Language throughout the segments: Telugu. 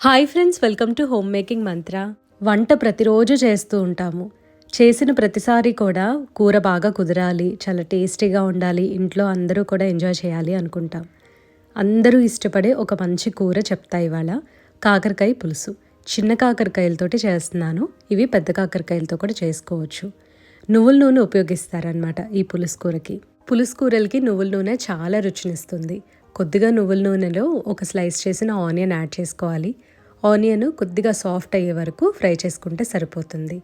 Hi friends welcome to home making Mantra. వంట ప్రతిరోజు చేస్తూ ఉంటాము. చేసిన ప్రతిసారి కూడా కూర బాగా కుదరాలి చాలా టేస్టీగా ఉండాలి ఇంట్లో అందరూ కూడా ఎంజాయ్ చేయాలి అనుకుంటాం. అందరూ ఇష్టపడే ఒక మంచి కూర చెప్తా ఇవాళ. కాకరకాయ పులుసు. చిన్న కాకరకాయలతోటి చేస్తున్నాను. ఇవి పెద్ద కాకరకాయలతో కూడా చేసుకోవచ్చు. నువ్వుల నూనె ఉపయోగిస్తారనమాట ఈ పులుసు కూరకి. పులుసు కూరలకి నువ్వుల నూనె చాలా రుచినిస్తుంది. కొద్దిగా నువ్వుల నూనెలో ఒక స్లైస్ చేసిన ఆనియన్ యాడ్ చేసుకోవాలి. ఆనియన్ కొద్దిగా సాఫ్ట్ అయ్యే వరకు ఫ్రై చేసుకుంటే సరిపోతుంది.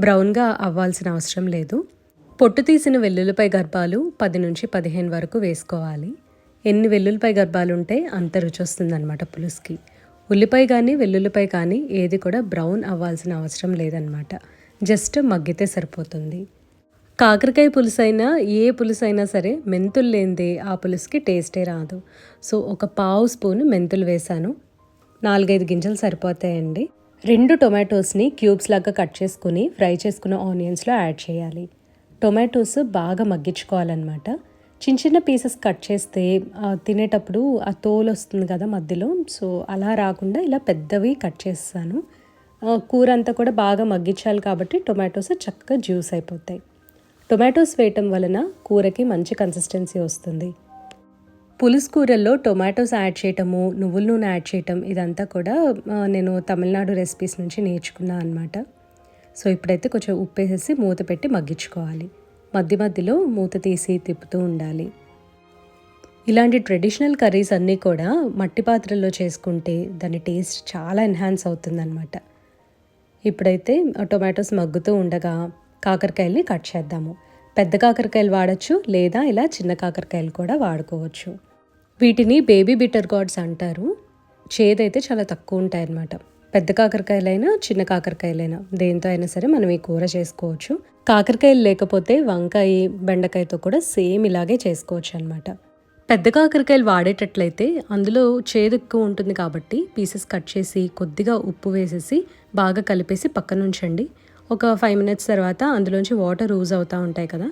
బ్రౌన్గా అవ్వాల్సిన అవసరం లేదు. పొట్టు తీసిన వెల్లుల్లిపై గర్భాలు పది నుంచి పదిహేను వరకు వేసుకోవాలి. ఎన్ని వెల్లుల్లిపై గర్భాలు ఉంటే అంత రుచి వస్తుందన్నమాట పులుసుకి. ఉల్లిపాయ కానీ వెల్లుల్లిపాయ కానీ ఏది కూడా బ్రౌన్ అవ్వాల్సిన అవసరం లేదనమాట జస్ట్ మగ్గితే సరిపోతుంది. కాకరకాయ పులుసు అయినా ఏ పులుసు అయినా సరే మెంతులు లేనిదే ఆ పులుసుకి టేస్టే రాదు. సో ఒక పావు స్పూన్ మెంతులు వేశాను. నాలుగైదు గింజలు సరిపోతాయండి. రెండు టొమాటోస్ని క్యూబ్స్ లాగా కట్ చేసుకుని ఫ్రై చేసుకున్న ఆనియన్స్లో యాడ్ చేయాలి. టొమాటోస్ బాగా మగ్గించుకోవాలన్నమాట. చిన్న చిన్న పీసెస్ కట్ చేస్తే తినేటప్పుడు ఆ తోలు వస్తుంది కదా మధ్యలో సో అలా రాకుండా ఇలా పెద్దవి కట్ చేస్తాను. కూర అంతా కూడా బాగా మగ్గించాలి కాబట్టి టొమాటోస్ చక్కగా జ్యూస్ అయిపోతాయి. టొమాటోస్ వేయటం వలన కూరకి మంచి కన్సిస్టెన్సీ వస్తుంది. పులుసు కూరల్లో టొమాటోస్ యాడ్ చేయటము నువ్వుల నూనె యాడ్ చేయటం ఇదంతా కూడా నేను తమిళనాడు రెసిపీస్ నుంచి నేర్చుకున్నాను అనమాట సో ఇప్పుడైతే కొంచెం ఉప్పు వేసేసి మూత పెట్టి మగ్గించుకోవాలి. మధ్య మధ్యలో మూత తీసి తిప్పుతూ ఉండాలి. ఇలాంటి ట్రెడిషనల్ కర్రీస్ అన్నీ కూడా మట్టి పాత్రల్లో చేసుకుంటే దాని టేస్ట్ చాలా ఎన్హాన్స్ అవుతుందన్నమాట. ఇప్పుడైతే టొమాటోస్ మగ్గుతూ ఉండగా కాకరకాయల్ని కట్ చేద్దాము. పెద్ద కాకరకాయలు వాడచ్చు లేదా ఇలా చిన్న కాకరకాయలు కూడా వాడుకోవచ్చు. వీటిని బేబీ బిటర్ గాడ్స్ అంటారు. చేదైతే చాలా తక్కువ ఉంటాయి అన్నమాట పెద్ద కాకరకాయలైనా చిన్న కాకరకాయలైనా దేంతో అయినా సరే మనం ఈ కూర చేసుకోవచ్చు. కాకరకాయలు లేకపోతే వంకాయ బెండకాయతో కూడా సేమ్ ఇలాగే చేసుకోవచ్చు అనమాట పెద్ద కాకరకాయలు వాడేటట్లయితే అందులో చేదు ఎక్కువ ఉంటుంది కాబట్టి పీసెస్ కట్ చేసి కొద్దిగా ఉప్పు వేసేసి బాగా కలిపేసి పక్కనుంచండి. ఒక ఫైవ్ మినిట్స్ తర్వాత అందులోంచి వాటర్ యూజ్ అవుతూ ఉంటాయి కదా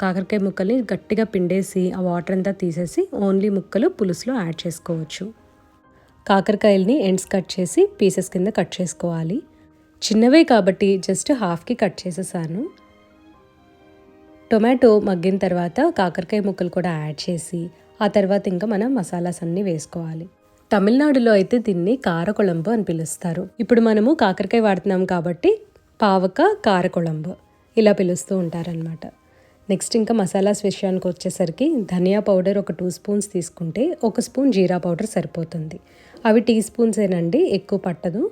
కాకరకాయ ముక్కల్ని గట్టిగా పిండేసి ఆ వాటర్ అంతా తీసేసి ఓన్లీ ముక్కలు పులుసులో యాడ్ చేసుకోవచ్చు. కాకరకాయల్ని ఎండ్స్ కట్ చేసి పీసెస్ కింద కట్ చేసుకోవాలి. చిన్నవే కాబట్టి జస్ట్ హాఫ్కి కట్ చేసేసాను. టొమాటో మగ్గిన తర్వాత కాకరకాయ ముక్కలు కూడా యాడ్ చేసి ఆ తర్వాత ఇంకా మనం మసాలాస్ అన్నీ వేసుకోవాలి. తమిళనాడులో అయితే దీన్ని కారకొళంబు అని పిలుస్తారు. ఇప్పుడు మనము కాకరకాయ వాడుతున్నాం కాబట్టి పావక కారకొళంబు ఇలా పిలుస్తూ ఉంటారనమాట నెక్స్ట్ ఇంకా మసాలాస్ విషయానికి వచ్చేసరికి ధనియా పౌడర్ ఒక టూ స్పూన్స్ తీసుకుంటే ఒక స్పూన్ జీరా పౌడర్ సరిపోతుంది. అవి టీ స్పూన్సేనండి ఎక్కువ పట్టదు.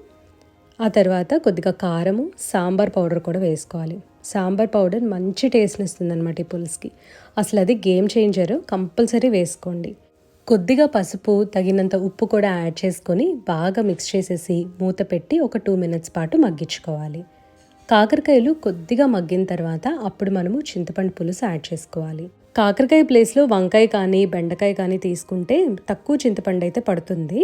ఆ తర్వాత కొద్దిగా కారము సాంబార్ పౌడర్ కూడా వేసుకోవాలి. సాంబార్ పౌడర్ మంచి టేస్ట్ని ఇస్తుంది అనమాట ఈ పులుసుకి. అసలు అది గేమ్ చేంజర్ కంపల్సరీ వేసుకోండి. కొద్దిగా పసుపు తగినంత ఉప్పు కూడా యాడ్ చేసుకొని బాగా మిక్స్ చేసేసి మూత పెట్టి ఒక టూ మినిట్స్ పాటు మగ్గించుకోవాలి. కాకరకాయలు కొద్దిగా మగ్గిన తర్వాత అప్పుడు మనము చింతపండు పులుసు యాడ్ చేసుకోవాలి. కాకరకాయ ప్లేస్లో వంకాయ కానీ బెండకాయ కానీ తీసుకుంటే తక్కువ చింతపండు అయితే పడుతుంది.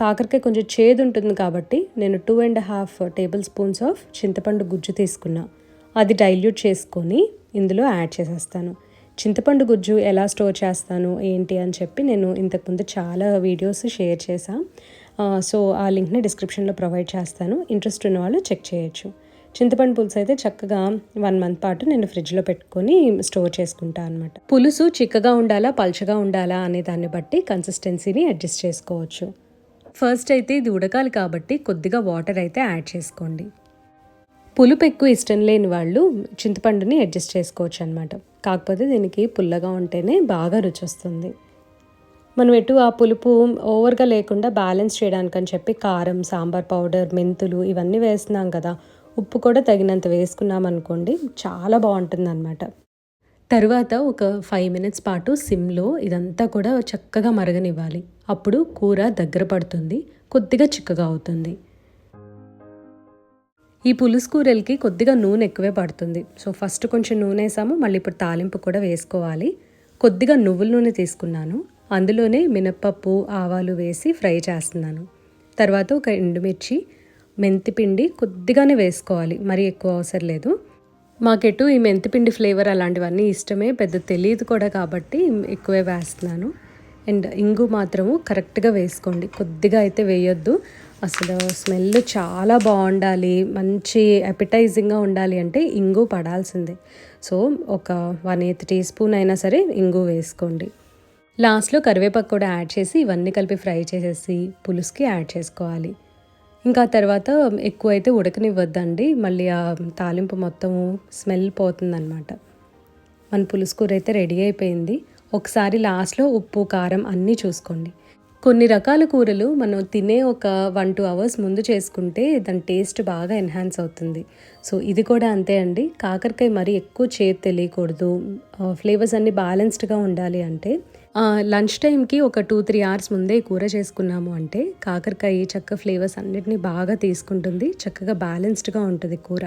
కాకరకాయ కొంచెం చేదు ఉంటుంది కాబట్టి నేను two and half tablespoons of చింతపండు గుజ్జు తీసుకున్నా. అది డైల్యూట్ చేసుకొని ఇందులో యాడ్ చేసేస్తాను. చింతపండు గుజ్జు ఎలా స్టోర్ చేస్తాను ఏంటి అని చెప్పి నేను ఇంతకుముందు చాలా వీడియోస్ షేర్ చేశాను సో ఆ లింక్ని డిస్క్రిప్షన్లో ప్రొవైడ్ చేస్తాను. ఇంట్రెస్ట్ ఉన్న వాళ్ళు చెక్ చేయొచ్చు. చింతపండు పులుసు అయితే చక్కగా వన్ మంత్ పాటు నేను ఫ్రిడ్జ్లో పెట్టుకొని స్టోర్ చేసుకుంటాను అనమాట పులుసు చిక్కగా ఉండాలా పల్చగా ఉండాలా అనే దాన్ని బట్టి కన్సిస్టెన్సీని అడ్జస్ట్ చేసుకోవచ్చు. ఫస్ట్ అయితే ఇది ఉడకాలి కాబట్టి కొద్దిగా వాటర్ అయితే యాడ్ చేసుకోండి. పులుపు ఎక్కువ ఇష్టం లేని వాళ్ళు చింతపండుని అడ్జస్ట్ చేసుకోవచ్చు అనమాట కాకపోతే దీనికి పుల్లగా ఉంటేనే బాగా రుచి వస్తుంది. మనం ఎటు ఆ పులుపు ఓవర్గా లేకుండా బ్యాలెన్స్ చేయడానికని చెప్పి కారం సాంబార్ పౌడర్ మెంతులు ఇవన్నీ వేస్తున్నాం కదా ఉప్పు కూడా తగినంత వేసుకున్నాం అనుకోండి చాలా బాగుంటుంది అనమాట తర్వాత ఒక ఫైవ్ మినిట్స్ పాటు సిమ్లో ఇదంతా కూడా చక్కగా మరగనివ్వాలి. అప్పుడు కూర దగ్గర పడుతుంది కొద్దిగా చిక్కగా అవుతుంది. ఈ పులుసు కూరలకి కొద్దిగా నూనె ఎక్కువే పడుతుంది. సో ఫస్ట్ కొంచెం నూనె వేసాము మళ్ళీ ఇప్పుడు తాలింపు కూడా వేసుకోవాలి. కొద్దిగా నువ్వుల నూనె తీసుకున్నాను. అందులోనే మినప్పప్పు ఆవాలు వేసి ఫ్రై చేస్తున్నాను. తర్వాత ఒక ఎండుమిర్చి మెంతిపిండి కొద్దిగానే వేసుకోవాలి. మరీ ఎక్కువ అవసరం లేదు. మాకెటు ఈ మెంతిపిండి ఫ్లేవర్ అలాంటివన్నీ ఇష్టమే. పెద్ద తెలియదు కూడా కాబట్టి ఎక్కువే వేస్తున్నాను. అండ్ ఇంగు మాత్రము కరెక్ట్గా వేసుకోండి. కొద్దిగా అయితే వేయొద్దు. అసలు స్మెల్ చాలా బాగుండాలి. మంచి అపిటైజింగ్గా ఉండాలి అంటే ఇంగు పడాల్సిందే. సో ఒక వన్ ఎయిత్ టీ స్పూన్ అయినా సరే ఇంగు వేసుకోండి. లాస్ట్లో కరివేపాకు కూడా యాడ్ చేసి ఇవన్నీ కలిపి ఫ్రై చేసేసి పులుసుకి యాడ్ చేసుకోవాలి. ఇంకా తర్వాత ఎక్కువ అయితే ఉడకనివ్వద్దండి. మళ్ళీ ఆ తాలింపు మొత్తము స్మెల్ పోతుందన్నమాట. మన పులుసు కూర అయితే రెడీ అయిపోయింది. ఒకసారి లాస్ట్లో ఉప్పు కారం అన్నీ చూసుకోండి. కొన్ని రకాల కూరలు మనం తినే ఒక వన్ టూ అవర్స్ ముందు చేసుకుంటే దాని టేస్ట్ బాగా ఎన్హాన్స్ అవుతుంది. సో ఇది కూడా అంతే అండి. కాకరకాయ మరి ఎక్కువ చేతి తెలియకూడదు. ఫ్లేవర్స్ అన్నీ బ్యాలెన్స్డ్గా ఉండాలి అంటే లంచ్ టైంకి ఒక టూ త్రీ అవర్స్ ముందే కూర చేసుకున్నాము అంటే కాకరకాయ చక్క ఫ్లేవర్స్ అన్నిటినీ బాగా తీసుకుంటుంది. చక్కగా బ్యాలెన్స్డ్గా ఉంటుంది కూర.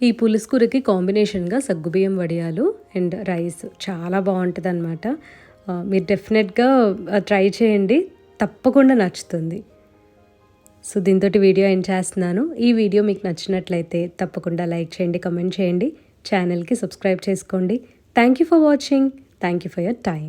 ఈ పులుసు కూరకి కాంబినేషన్గా సగ్గుబియ్యం వడియాలు అండ్ రైస్ చాలా బాగుంటుంది అనమాట మీరు డెఫినెట్గా ట్రై చేయండి. తప్పకుండా నచ్చుతుంది. సో దీంతో వీడియో ఎండ్ చేస్తున్నాను. ఈ వీడియో మీకు నచ్చినట్లయితే తప్పకుండా లైక్ చేయండి కమెంట్ చేయండి. ఛానల్కి సబ్స్క్రైబ్ చేసుకోండి. Thank you for watching thank you for your time